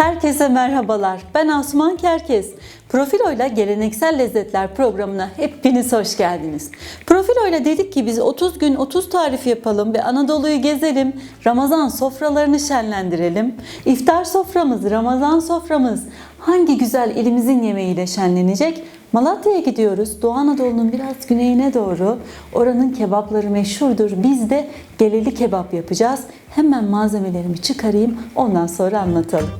Herkese merhabalar. Ben Asuman Kerkez. Profilo ile Geleneksel Lezzetler programına hepiniz hoş geldiniz. Profilo ile dedik ki biz 30 gün 30 tarif yapalım ve Anadolu'yu gezelim. Ramazan sofralarını şenlendirelim. İftar soframız, Ramazan soframız hangi güzel ilimizin yemeğiyle şenlenecek? Malatya'ya gidiyoruz. Doğu Anadolu'nun biraz güneyine doğru. Oranın kebapları meşhurdur. Biz de geleli kebap yapacağız. Hemen malzemelerimi çıkarayım. Ondan sonra anlatalım.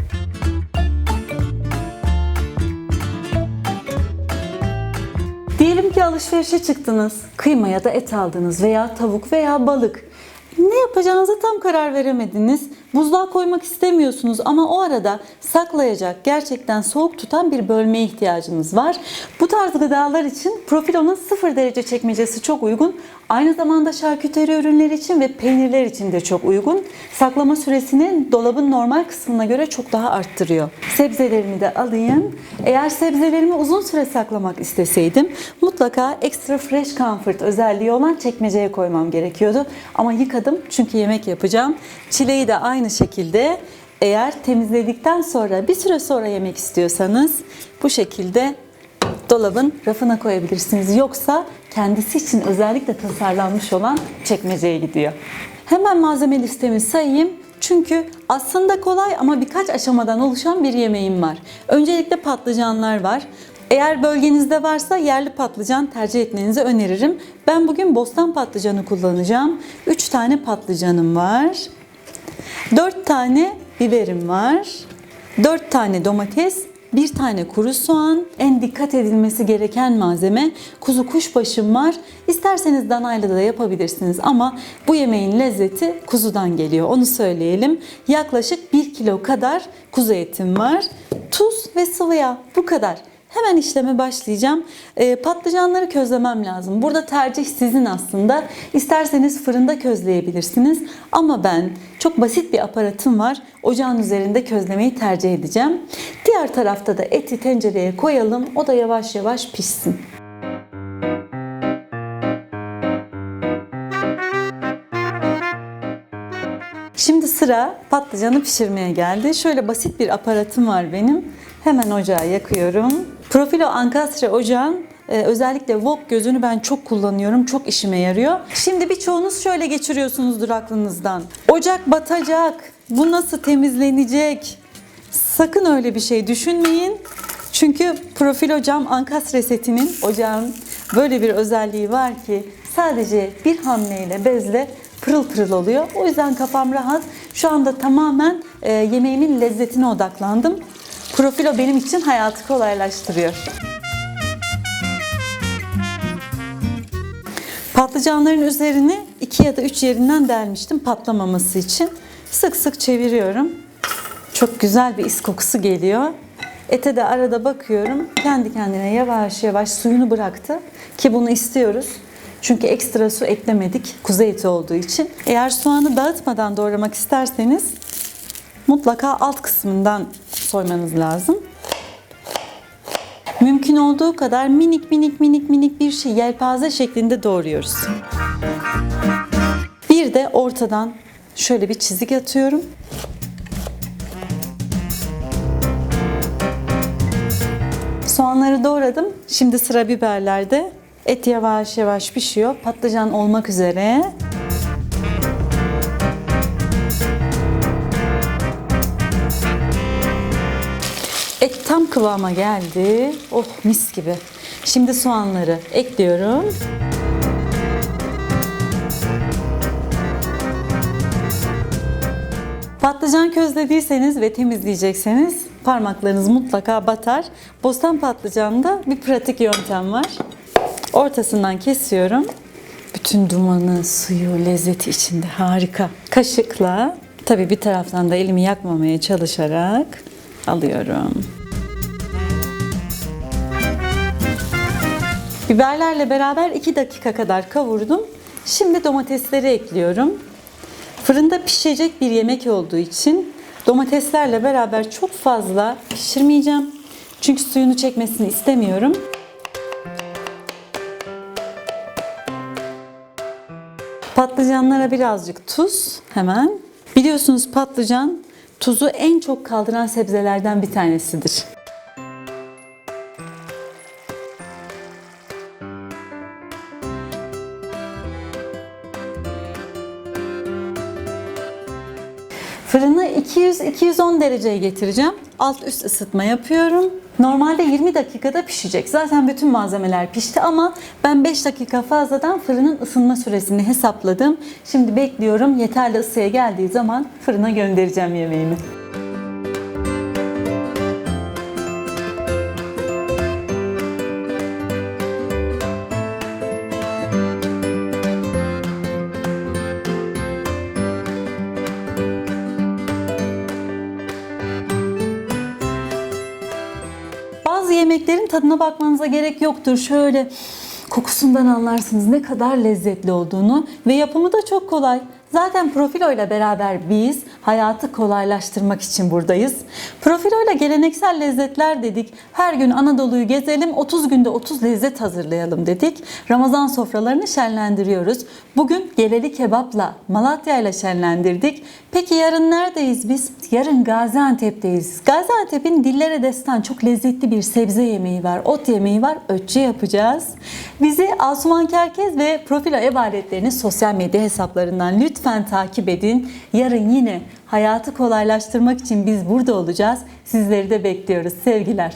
Alışverişe çıktınız. Kıyma ya da et aldınız veya tavuk veya balık. Ne yapacağınıza tam karar veremediniz. Buzluğa koymak istemiyorsunuz ama o arada saklayacak, gerçekten soğuk tutan bir bölmeye ihtiyacınız var. Bu tarz gıdalar için Profilo'nun 0 derece çekmecesi çok uygun. Aynı zamanda şarküteri ürünleri için ve peynirler için de çok uygun. Saklama süresini dolabın normal kısmına göre çok daha arttırıyor. Sebzelerimi de alayım. Eğer sebzelerimi uzun süre saklamak isteseydim mutlaka extra fresh comfort özelliği olan çekmeceye koymam gerekiyordu. Ama yıkadım çünkü yemek yapacağım. Çileği de aynı şekilde eğer temizledikten sonra bir süre sonra yemek istiyorsanız bu şekilde dolabın rafına koyabilirsiniz. Yoksa kendisi için özellikle tasarlanmış olan çekmeceye gidiyor. Hemen malzeme listemi sayayım. Çünkü aslında kolay ama birkaç aşamadan oluşan bir yemeğim var. Öncelikle patlıcanlar var. Eğer bölgenizde varsa yerli patlıcan tercih etmenizi öneririm. Ben bugün bostan patlıcanı kullanacağım. 3 tane patlıcanım var. 4 tane biberim var. 4 tane domates, bir tane kuru soğan, en dikkat edilmesi gereken malzeme kuzu kuşbaşım var. İsterseniz danayla da yapabilirsiniz ama bu yemeğin lezzeti kuzudan geliyor. Onu söyleyelim. Yaklaşık 1 kilo kadar kuzu etim var. Tuz ve sıvı yağ bu kadar. Hemen işleme başlayacağım. Ee, patlıcanları közlemem lazım. Burada tercih sizin aslında. İsterseniz fırında közleyebilirsiniz. Ama ben çok basit bir aparatım var. Ocağın üzerinde közlemeyi tercih edeceğim. Diğer tarafta da eti tencereye koyalım. O da yavaş yavaş pişsin. Sıra patlıcanı pişirmeye geldi. Şöyle basit bir aparatım var benim. Hemen ocağı yakıyorum. Profilo Ankastre ocağın e, özellikle wok gözünü ben çok kullanıyorum. Çok işime yarıyor. Şimdi birçoğunuz şöyle geçiriyorsunuzdur aklınızdan. Ocak batacak. Bu nasıl temizlenecek? Sakın öyle bir şey düşünmeyin. Çünkü Profilo Cam Ankastre setinin ocağın böyle bir özelliği var ki sadece bir hamleyle bezle pırıl pırıl oluyor. O yüzden kafam rahat. Şu anda tamamen e, yemeğimin lezzetine odaklandım. Profilo benim için hayatı kolaylaştırıyor. Patlıcanların üzerini iki ya da üç yerinden delmiştim patlamaması için. Sık sık çeviriyorum. Çok güzel bir is kokusu geliyor. Ete de arada bakıyorum. Kendi kendine yavaş yavaş suyunu bıraktı. Ki bunu istiyoruz. Çünkü ekstra su eklemedik kuzu eti olduğu için. Eğer soğanı dağıtmadan doğramak isterseniz mutlaka alt kısmından soymanız lazım. Mümkün olduğu kadar minik minik minik minik bir şey yelpaze şeklinde doğruyoruz. Bir de ortadan şöyle bir çizik atıyorum. Soğanları doğradım. Şimdi sıra biberlerde. Et yavaş yavaş pişiyor. Patlıcan olmak üzere. Et tam kıvama geldi. Oh mis gibi. Şimdi soğanları ekliyorum. Patlıcan közlediyseniz ve temizleyecekseniz parmaklarınız mutlaka batar. Bostan patlıcanda bir pratik yöntem var. Ortasından kesiyorum. Bütün dumanı, suyu, lezzeti içinde harika. Kaşıkla tabii bir taraftan da elimi yakmamaya çalışarak alıyorum. Biberlerle beraber 2 dakika kadar kavurdum. Şimdi domatesleri ekliyorum. Fırında pişecek bir yemek olduğu için domateslerle beraber çok fazla pişirmeyeceğim. Çünkü suyunu çekmesini istemiyorum. Patlıcanlara birazcık tuz hemen. Biliyorsunuz patlıcan tuzu en çok kaldıran sebzelerden bir tanesidir. Fırını 200-210 dereceye getireceğim. Alt üst ısıtma yapıyorum. Normalde 20 dakikada pişecek. Zaten bütün malzemeler pişti ama ben 5 dakika fazladan fırının ısınma süresini hesapladım. Şimdi bekliyorum. Yeterli ısıya geldiği zaman fırına göndereceğim yemeğimi. Tadına bakmanıza gerek yoktur. Şöyle kokusundan anlarsınız ne kadar lezzetli olduğunu ve yapımı da çok kolay. Zaten Profilo ile beraber biz hayatı kolaylaştırmak için buradayız. Profilo ile geleneksel lezzetler dedik. Her gün Anadolu'yu gezelim, 30 günde 30 lezzet hazırlayalım dedik. Ramazan sofralarını şenlendiriyoruz. Bugün geleli kebapla, Malatya ile şenlendirdik. Peki yarın neredeyiz biz? Yarın Gaziantep'teyiz. Gaziantep'in dillere destan çok lezzetli bir sebze yemeği var, ot yemeği var, ötçe yapacağız. Bizi Asuman Kerkez ve Profilo ev aletlerini sosyal medya hesaplarından lütfen takip edin. Yarın yine hayatı kolaylaştırmak için biz burada olacağız. Sizleri de bekliyoruz. Sevgiler.